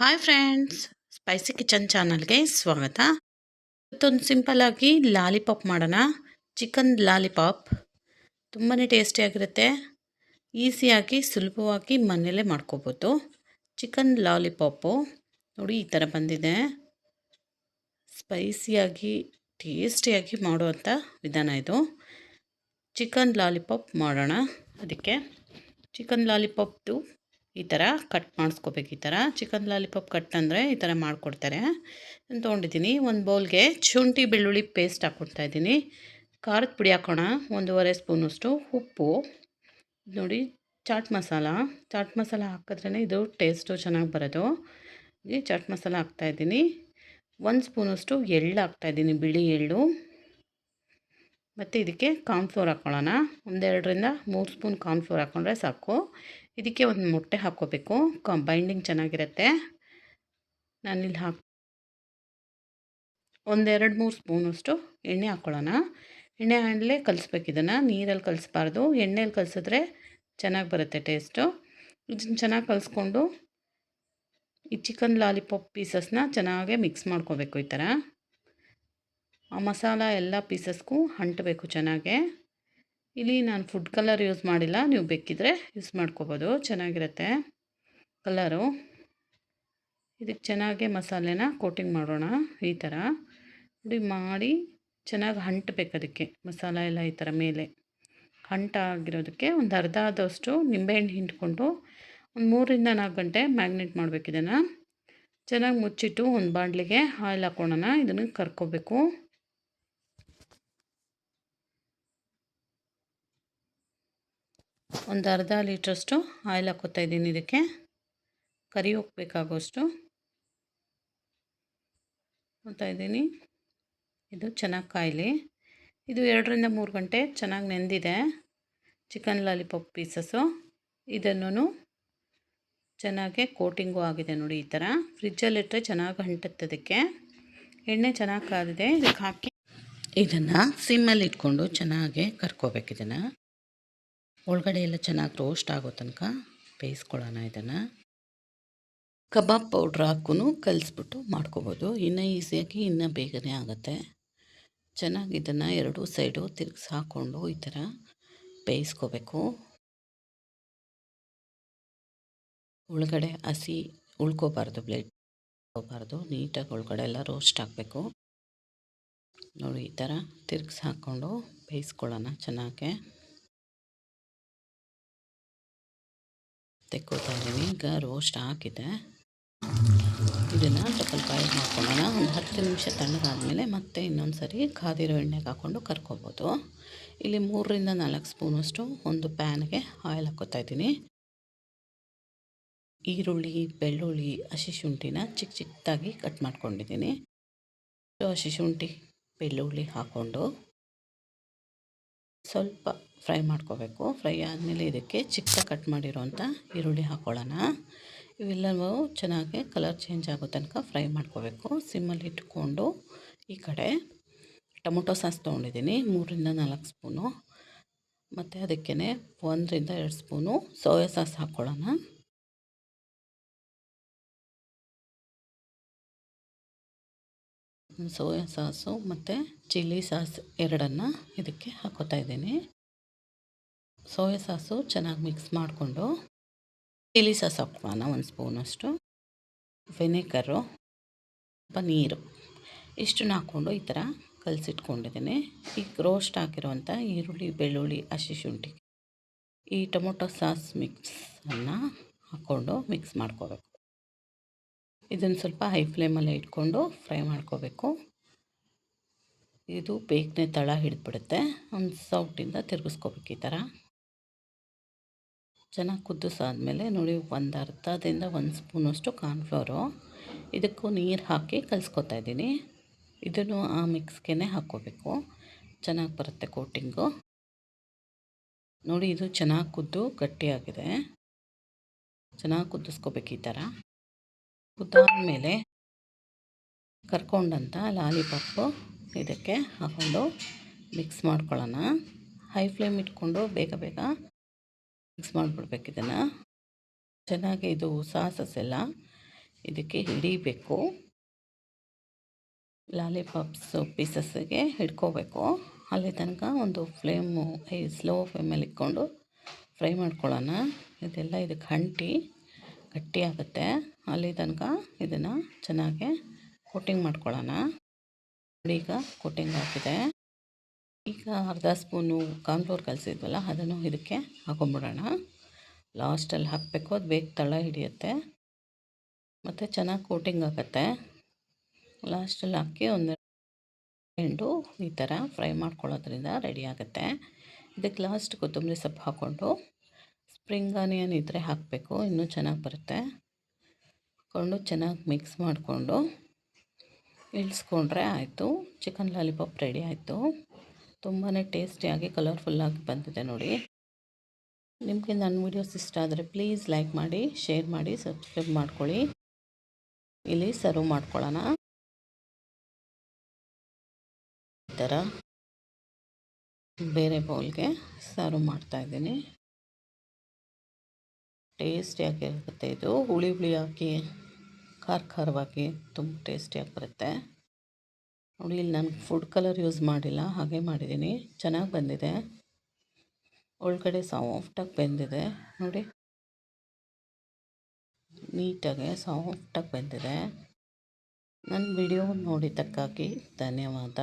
Hi friends spicy kitchen ಚಾನಲ್ಗೆ ಸ್ವಾಗತ. ಇವತ್ತೊಂದು ಸಿಂಪಲ್ಲಾಗಿ ಲಾಲಿಪಾಪ್ ಮಾಡೋಣ. ಚಿಕನ್ ಲಾಲಿಪಾಪ್ ತುಂಬಾ ಟೇಸ್ಟಿಯಾಗಿರುತ್ತೆ ಈಸಿಯಾಗಿ ಸುಲಭವಾಗಿ ಮನೆಯಲ್ಲೇ ಮಾಡ್ಕೋಬೋದು. ಚಿಕನ್ ಲಾಲಿಪಾಪು ನೋಡಿ ಈ ಥರ ಬಂದಿದೆ. ಸ್ಪೈಸಿಯಾಗಿ ಟೇಸ್ಟಿಯಾಗಿ ಮಾಡುವಂಥ ವಿಧಾನ ಇದು. ಚಿಕನ್ ಲಾಲಿಪಾಪ್ ಮಾಡೋಣ. ಅದಕ್ಕೆ ಚಿಕನ್ ಲಾಲಿಪಾಪ್ದು ಈ ಥರ ಕಟ್ ಮಾಡಿಸ್ಕೋಬೇಕು ಈ ಥರ. ಚಿಕನ್ ಲಾಲಿಪಾಪ್ ಕಟ್ ಅಂದರೆ ಈ ಥರ ಮಾಡಿಕೊಡ್ತಾರೆ. ನಾನು ತೊಗೊಂಡಿದ್ದೀನಿ ಒಂದು ಬೌಲ್ಗೆ ಶುಂಠಿ ಬೆಳ್ಳುಳ್ಳಿ ಪೇಸ್ಟ್ ಹಾಕ್ಕೊಡ್ತಾ ಇದ್ದೀನಿ. ಖಾರದ ಪುಡಿ ಹಾಕೋಣ, ಒಂದೂವರೆ ಸ್ಪೂನಷ್ಟು ಉಪ್ಪು. ನೋಡಿ, ಚಾಟ್ ಮಸಾಲ. ಚಾಟ್ ಮಸಾಲ ಹಾಕಿದ್ರೇ ಇದು ಟೇಸ್ಟು ಚೆನ್ನಾಗಿ ಬರೋದು. ಈ ಚಾಟ್ ಮಸಾಲ ಹಾಕ್ತಾಯಿದ್ದೀನಿ ಒಂದು ಸ್ಪೂನಷ್ಟು ಎಳ್ಳು ಹಾಕ್ತಾಯಿದ್ದೀನಿ ಬಿಳಿ ಎಳ್ಳು. ಮತ್ತು ಇದಕ್ಕೆ ಕಾರ್ನ್ಫ್ಲೋರ್ ಹಾಕ್ಕೊಳ್ಳೋಣ ಒಂದೆರಡರಿಂದ ಮೂರು ಸ್ಪೂನ್ ಕಾರ್ನ್ಫ್ಲೋರ್ ಹಾಕ್ಕೊಂಡ್ರೆ ಸಾಕು. ಇದಕ್ಕೆ ಒಂದು ಮೊಟ್ಟೆ ಹಾಕ್ಕೋಬೇಕು. ಕ ಬೈಂಡಿಂಗ್ ಚೆನ್ನಾಗಿರುತ್ತೆ. ನಾನಿಲ್ಲಿ ಹಾಕಿ ಒಂದೆರಡು ಮೂರು ಸ್ಪೂನಷ್ಟು ಎಣ್ಣೆ ಹಾಕ್ಕೊಳ್ಳೋಣ. ಎಣ್ಣೆ ಹಾಕಲೇ ಕಲಿಸ್ಬೇಕು ಇದನ್ನು. ನೀರಲ್ಲಿ ಕಲಿಸ್ಬಾರ್ದು. ಎಣ್ಣೆಯಲ್ಲಿ ಕಲಿಸಿದ್ರೆ ಚೆನ್ನಾಗಿ ಬರುತ್ತೆ ಟೇಸ್ಟು. ಇದನ್ನು ಚೆನ್ನಾಗಿ ಕಲಿಸ್ಕೊಂಡು ಈ ಚಿಕನ್ ಲಾಲಿಪಾಪ್ ಪೀಸಸ್ನ ಚೆನ್ನಾಗೆ ಮಿಕ್ಸ್ ಮಾಡ್ಕೋಬೇಕು ಈ ಥರ. ಆ ಮಸಾಲ ಎಲ್ಲ ಪೀಸಸ್ಗೂ ಅಂಟಬೇಕು ಚೆನ್ನಾಗೆ. ಇಲ್ಲಿ ನಾನು ಫುಡ್ ಕಲರ್ ಯೂಸ್ ಮಾಡಿಲ್ಲ. ನೀವು ಬೇಕಿದ್ರೆ ಯೂಸ್ ಮಾಡ್ಕೋಬೋದು. ಚೆನ್ನಾಗಿರುತ್ತೆ ಕಲರು ಇದಕ್ಕೆ ಚೆನ್ನಾಗೆ ಮಸಾಲೆನ ಕೋಟಿಂಗ್ ಮಾಡೋಣ ಈ ಥರ ನೋಡಿ ಮಾಡಿ ಚೆನ್ನಾಗಿ ಅಂಟಬೇಕು ಅದಕ್ಕೆ. ಮಸಾಲ ಎಲ್ಲ ಈ ಥರ ಮೇಲೆ. ಅಂಟಾಗಿರೋದಕ್ಕೆ ಒಂದು ಅರ್ಧ ಆದಷ್ಟು ನಿಂಬೆಹಣ್ಣು ಹಿಂಡ್ಕೊಂಡು ಒಂದು ಮೂರರಿಂದ ನಾಲ್ಕು ಗಂಟೆ ಮ್ಯಾಗ್ನೆಟ್ ಮಾಡಬೇಕು ಇದನ್ನು. ಚೆನ್ನಾಗಿ ಮುಚ್ಚಿಟ್ಟು ಒಂದು ಬಾಂಡ್ಲಿಗೆ ಆಯಿಲ್ ಹಾಕ್ಕೊಳ್ಳೋಣ ಇದನ್ನು ಕರ್ಕೋಬೇಕು. ಒಂದು ಅರ್ಧ ಲೀಟ್ರಷ್ಟು ಆಯಿಲ್ ಹಾಕೋತಾ ಇದ್ದೀನಿ ಇದಕ್ಕೆ. ಕರಿ ಹೋಗ್ಬೇಕಾಗೋಷ್ಟು ಹಾಕ್ತಾ ಇದ್ದೀನಿ. ಇದು ಚೆನ್ನಾಗಿ ಕಾಯಿಲಿ. ಇದು ಎರಡರಿಂದ ಮೂರು ಗಂಟೆ ಚೆನ್ನಾಗಿ ನೆಂದಿದೆ. Chicken lollipop pieces. ಇದನ್ನು ಚೆನ್ನಾಗೆ ಕೋಟಿಂಗು ಆಗಿದೆ ನೋಡಿ ಈ ಥರ. ಫ್ರಿಜ್ಜಲ್ಲಿಟ್ಟರೆ ಚೆನ್ನಾಗಿ ಅಂಟುತ್ತದಕ್ಕೆ ಎಣ್ಣೆ ಚೆನ್ನಾಗಿ ಕಾದಿದೆ. ಇದಕ್ಕೆ ಹಾಕಿ ಇದನ್ನು ಸಿಮ್ಮಲ್ಲಿ ಇಟ್ಕೊಂಡು ಚೆನ್ನಾಗೆ ಕರ್ಕೋಬೇಕು ಇದನ್ನು. ಒಳಗಡೆ ಎಲ್ಲ ಚೆನ್ನಾಗಿ ರೋಸ್ಟ್ ಆಗೋ ತನಕ ಬೇಯಿಸ್ಕೊಳ್ಳೋಣ ಇದನ್ನು. ಕಬಾಬ್ ಪೌಡ್ರ್ ಹಾಕೂ ಕಲಿಸ್ಬಿಟ್ಟು ಮಾಡ್ಕೋಬೋದು. ಇನ್ನೂ ಈಸಿಯಾಗಿ ಇನ್ನೂ ಬೇಗನೆ ಆಗುತ್ತೆ. ಚೆನ್ನಾಗಿ ಇದನ್ನು ಎರಡೂ ಸೈಡು ತಿರುಗಿಸಿ ಹಾಕ್ಕೊಂಡು ಈ ಥರ ಬೇಯಿಸ್ಕೋಬೇಕು. ಒಳಗಡೆ ಹಸಿ ಉಳ್ಕೋಬಾರ್ದು ಬ್ಲೇಡ್ ಹೋಗಬಾರ್ದು ನೀಟಾಗಿ ಒಳಗಡೆ ಎಲ್ಲ ರೋಸ್ಟ್ ಹಾಕಬೇಕು ನೋಡಿ ಈ ಥರ ತಿರುಗಿಸಿ ಹಾಕ್ಕೊಂಡು ಬೇಯಿಸ್ಕೊಳ್ಳೋಣ ಚೆನ್ನಾಗೆ. ತೆಕ್ಕೋತಾ ಇದ್ದೀನಿ ಈಗ ರೋಸ್ಟ್ ಹಾಕಿದೆ ಇದನ್ನು ಸ್ವಲ್ಪ ಕಾಯಿ ಮಾಡ್ಕೊಳ್ಳೋಣ. ಒಂದು ಹತ್ತು ನಿಮಿಷ ತಣ್ಣಗಾದಮೇಲೆ ಮತ್ತೆ ಇನ್ನೊಂದು ಸರಿ ಕಾದಿರೋ ಎಣ್ಣೆಗೆ ಹಾಕ್ಕೊಂಡು ಕರ್ಕೋಬೋದು. ಇಲ್ಲಿ ಮೂರರಿಂದ ನಾಲ್ಕು ಸ್ಪೂನಷ್ಟು ಒಂದು ಪ್ಯಾನ್ಗೆ ಆಯಿಲ್ ಹಾಕ್ಕೊತಾ ಇದ್ದೀನಿ ಈರುಳ್ಳಿ, ಬೆಳ್ಳುಳ್ಳಿ, ಹಸಿ ಶುಂಠಿನ ಚಿಕ್ಕ ಚಿಕ್ಕದಾಗಿ ಕಟ್ ಮಾಡ್ಕೊಂಡಿದ್ದೀನಿ. ಹಸಿ ಶುಂಠಿ, ಬೆಳ್ಳುಳ್ಳಿ ಹಾಕ್ಕೊಂಡು ಸ್ವಲ್ಪ ಫ್ರೈ ಮಾಡ್ಕೋಬೇಕು. ಫ್ರೈ ಆದಮೇಲೆ ಇದಕ್ಕೆ ಚಿಕ್ಕ ಕಟ್ ಮಾಡಿರೋಂಥ ಈರುಳ್ಳಿ ಹಾಕ್ಕೊಳ್ಳೋಣ ಇವೆಲ್ಲವೂ ಚೆನ್ನಾಗಿ ಕಲರ್ ಚೇಂಜ್ ಆಗೋ ತನಕ ಫ್ರೈ ಮಾಡ್ಕೋಬೇಕು. ಸಿಮ್ಮಲ್ಲಿ ಇಟ್ಕೊಂಡು ಈ ಕಡೆ ಟೊಮೊಟೊ ಸಾಸ್ ತೊಗೊಂಡಿದ್ದೀನಿ, ಮೂರರಿಂದ ನಾಲ್ಕು ಸ್ಪೂನು. ಮತ್ತು ಅದಕ್ಕೇ ಒಂದರಿಂದ ಎರಡು ಸ್ಪೂನು ಸೋಯಾ ಸಾಸ್ ಹಾಕ್ಕೊಳ್ಳೋಣ ಸೋಯಾ ಸಾಸು ಮತ್ತು ಚಿಲ್ಲಿ ಸಾಸ್ ಎರಡನ್ನು ಇದಕ್ಕೆ ಹಾಕೋತಾ ಇದ್ದೀನಿ. ಸೋಯಾ ಸಾಸು ಚೆನ್ನಾಗಿ ಮಿಕ್ಸ್ ಮಾಡಿಕೊಂಡು ಚಿಲ್ಲಿ ಸಾಸ್ ಹಾಕ್ಬಾನ ಒಂದು ಸ್ಪೂನಷ್ಟು ವೆನೆಕರು ಸ್ವಲ್ಪ ನೀರು ಇಷ್ಟನ್ನ ಹಾಕ್ಕೊಂಡು ಈ ಥರ ಕಲಸಿಟ್ಕೊಂಡಿದ್ದೀನಿ. ಈಗ ರೋಸ್ಟ್ ಹಾಕಿರುವಂಥ ಈರುಳ್ಳಿ, ಬೆಳ್ಳುಳ್ಳಿ, ಹಸಿ ಶುಂಠಿ ಈ ಟೊಮೊಟೊ ಸಾಸ್ ಮಿಕ್ಸನ್ನು ಹಾಕ್ಕೊಂಡು ಮಿಕ್ಸ್ ಮಾಡ್ಕೋಬೇಕು. ಇದನ್ನು ಸ್ವಲ್ಪ ಹೈ ಫ್ಲೇಮಲ್ಲೇ ಇಟ್ಕೊಂಡು ಫ್ರೈ ಮಾಡ್ಕೋಬೇಕು. ಇದು ಬೇಗನೆ ತಳ ಹಿಡಿದ್ಬಿಡುತ್ತೆ. ಒಂದು ಸೌಟಿಂದ ತಿರುಗಿಸ್ಕೋಬೇಕು ಈ ಥರ. ಚೆನ್ನಾಗಿ ಕುದಿಸಾದ್ಮೇಲೆ ನೋಡಿ, ಒಂದು ಅರ್ಧದಿಂದ ಒಂದು ಸ್ಪೂನಷ್ಟು ಕಾರ್ನ್ಫ್ಲೋರು. ಇದಕ್ಕೂ ನೀರು ಹಾಕಿ ಕಲಿಸ್ಕೊತಾ ಇದ್ದೀನಿ. ಇದನ್ನು ಆ ಮಿಕ್ಸ್ಗೆ ಹಾಕ್ಕೋಬೇಕು. ಚೆನ್ನಾಗಿ ಬರುತ್ತೆ ಕೋಟಿಂಗು. ನೋಡಿ, ಇದು ಚೆನ್ನಾಗಿ ಕುದ್ದು ಗಟ್ಟಿಯಾಗಿದೆ. ಚೆನ್ನಾಗಿ ಕುದಿಸ್ಕೋಬೇಕು ಈ ಥರ ಕುದ್ದಾದಮೇಲೆ ಕರ್ಕೊಂಡಂಥ ಲಾಲಿಪಾಪು ಇದಕ್ಕೆ ಹಾಕ್ಕೊಂಡು ಮಿಕ್ಸ್ ಮಾಡ್ಕೊಳ್ಳೋಣ. ಹೈ ಫ್ಲೇಮ್ ಇಟ್ಕೊಂಡು ಬೇಗ ಬೇಗ ಮಿಕ್ಸ್ ಮಾಡಿಬಿಡ್ಬೇಕು ಇದನ್ನು. ಚೆನ್ನಾಗಿ ಇದು ಸಾಸಸ್ ಎಲ್ಲ ಇದಕ್ಕೆ ಹಿಡಿಬೇಕು. ಲಾಲಿಪಾಪ್ಸ್ ಪೀಸಸ್ಗೆ ಹಿಡ್ಕೋಬೇಕು. ಅಲ್ಲಿ ತನಕ ಒಂದು ಫ್ಲೇಮು ಐ ಸ್ಲೋ ಫ್ಲೇಮಲ್ಲಿ ಇಟ್ಕೊಂಡು ಫ್ರೈ ಮಾಡ್ಕೊಳ್ಳೋಣ. ಇದೆಲ್ಲ ಇದಕ್ಕೆ ಹಂಟಿ ಗಟ್ಟಿ ಆಗುತ್ತೆ. ಅಲ್ಲಿ ತನಕ ಇದನ್ನು ಚೆನ್ನಾಗಿ ಕೋಟಿಂಗ್ ಮಾಡ್ಕೊಳ್ಳೋಣ. ಈಗ ಕೋಟಿಂಗ್ ಹಾಕಿದೆ ಈಗ ಅರ್ಧ ಸ್ಪೂನು ಕಾರ್ನ್ಫ್ಲೋರ್ ಕಲಸಿದ್ವಲ್ಲ, ಅದನ್ನು ಇದಕ್ಕೆ ಹಾಕೊಂಬಿಡೋಣ ಲಾಸ್ಟಲ್ಲಿ ಹಾಕಬೇಕು, ಅದು ಬೇಗ ತಳ ಹಿಡಿಯುತ್ತೆ. ಮತ್ತು ಚೆನ್ನಾಗಿ ಕೋಟಿಂಗ್ ಆಗುತ್ತೆ. ಲಾಸ್ಟಲ್ಲಿ ಹಾಕಿ ಒಂದು ಎಂಡು ಈ ಥರ ಫ್ರೈ ಮಾಡ್ಕೊಳ್ಳೋದ್ರಿಂದ ರೆಡಿ ಆಗುತ್ತೆ. ಇದಕ್ಕೆ ಲಾಸ್ಟ್ ಕೊತ್ತಂಬರಿ ಸೊಪ್ಪು ಹಾಕ್ಕೊಂಡು ಸ್ಪ್ರಿಂಗ್ ಆನಿಯನ್ ಇದ್ದರೆ ಹಾಕಬೇಕು, ಇನ್ನೂ ಚೆನ್ನಾಗಿ ಬರುತ್ತೆ. ಹಾಕ್ಕೊಂಡು ಚೆನ್ನಾಗಿ ಮಿಕ್ಸ್ ಮಾಡಿಕೊಂಡು ಇಳಿಸ್ಕೊಂಡ್ರೆ ಆಯಿತು. ಚಿಕನ್ ಲಾಲಿಪಾಪ್ ರೆಡಿ ಆಯಿತು. ತುಂಬಾ ಟೇಸ್ಟಿಯಾಗಿ, ಕಲರ್ಫುಲ್ಲಾಗಿ ಬಂದಿದೆ ನೋಡಿ. ನಿಮಗೆ ನನ್ನ ವೀಡಿಯೋಸ್ ಇಷ್ಟ ಆದರೆ ಪ್ಲೀಸ್ ಲೈಕ್ ಮಾಡಿ, ಶೇರ್ ಮಾಡಿ, ಸಬ್ಸ್ಕ್ರೈಬ್ ಮಾಡ್ಕೊಳ್ಳಿ. ಇಲ್ಲಿ ಸರ್ವ್ ಮಾಡ್ಕೊಳ್ಳೋಣ. ಈ ಥರ ಬೇರೆ ಬೌಲ್ಗೆ ಸರ್ವ್ ಮಾಡ್ತಾಯಿದ್ದೀನಿ ಟೇಸ್ಟಿಯಾಗಿರುತ್ತೆ ಇದು. ಹುಳಿ ಹುಳಿ ಹಾಕಿ, ಖಾರ ಖಾರವಾಗಿ ತುಂಬ ಟೇಸ್ಟಿಯಾಗಿ ಬರುತ್ತೆ. ನೋಡಿ, ಇಲ್ಲಿ ನಾನು ಫುಡ್ ಕಲರ್ ಯೂಸ್ ಮಾಡಿಲ್ಲ, ಹಾಗೆ ಮಾಡಿದ್ದೀನಿ. ಚೆನ್ನಾಗಿ ಬಂದಿದೆ. ಒಳಗಡೆ ಸಾಫ್ಟಾಗಿ ಬೆಂದಿದೆ. ನೋಡಿ. ನೀಟಾಗಿ ಸಾಫ್ಟಾಗಿ ಬೆಂದಿದೆ. ನನ್ನ ವಿಡಿಯೋ ನೋಡಿದ್ದಕ್ಕಾಗಿ ಧನ್ಯವಾದ.